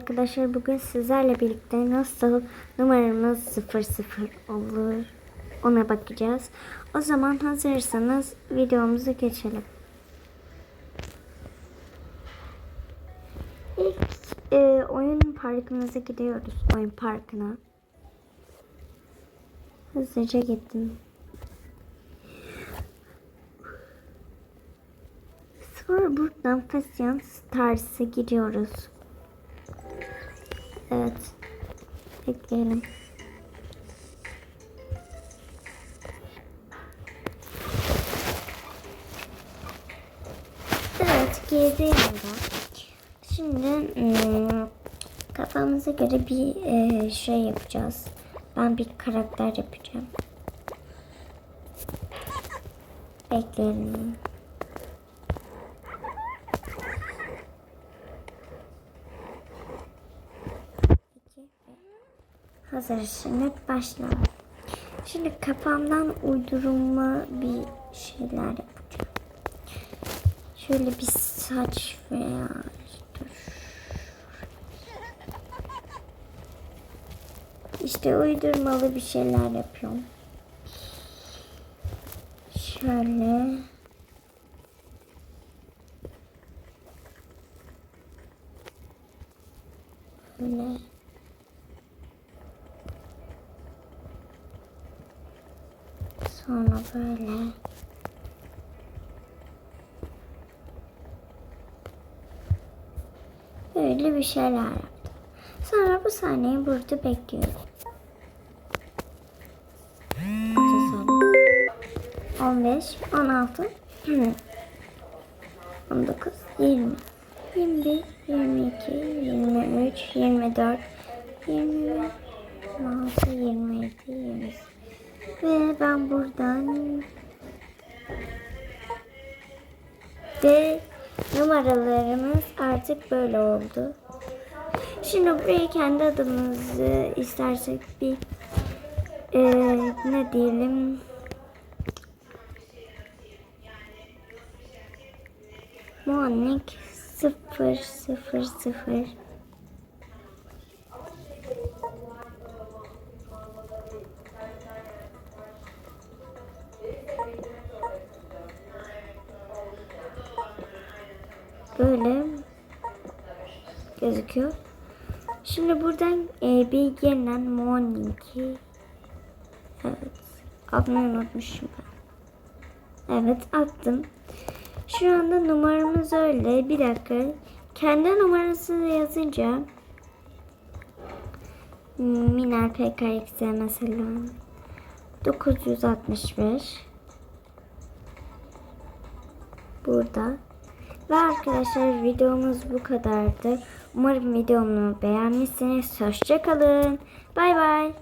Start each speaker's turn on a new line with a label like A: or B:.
A: Arkadaşlar bugün sizlerle birlikte nasıl numaramız 00 olur ona bakacağız. O zaman hazırsanız videomuzu geçelim. İlk e, oyun parkımıza gidiyoruz. Oyun parkına. Hızlıca gittim. Sonra buradan Fashion Stars'a gidiyoruz. Evet. Bekleyelim. Evet girdi. Şimdi hmm, kafamıza göre bir e, şey yapacağız. Ben bir karakter yapacağım. Bekleyelim. Hazır şimdi başlayalım. Şimdi kafamdan uydurma bir şeyler yapacağım. Şöyle bir saç veya dur. İşte uydurmalı bir şeyler yapıyorum. Şöyle. Böyle. Sonra böyle. Böyle bir şeyler yaptım. Sonra bu sahneyi burada bekliyorum. Beş, on altı, on dokuz, yirmi. 21, 22, 23, 24, 25, 26, 27, 28, ve ben buradan ve numaralarımız artık böyle oldu. Şimdi buraya kendi adımızı istersek bir e, ne diyelim Muannik 0 0 0 böyle gözüküyor. Şimdi buradan e, Bilge'yle Morning'i evet adını unutmuşum ben. Evet attım. Şu anda numaramız öyle. Bir dakika. Kendi numarasını yazınca Miner PKX'e mesela 965 burada ve arkadaşlar videomuz bu kadardı. Umarım videomu beğenmişsiniz. Hoşçakalın. Bay bay.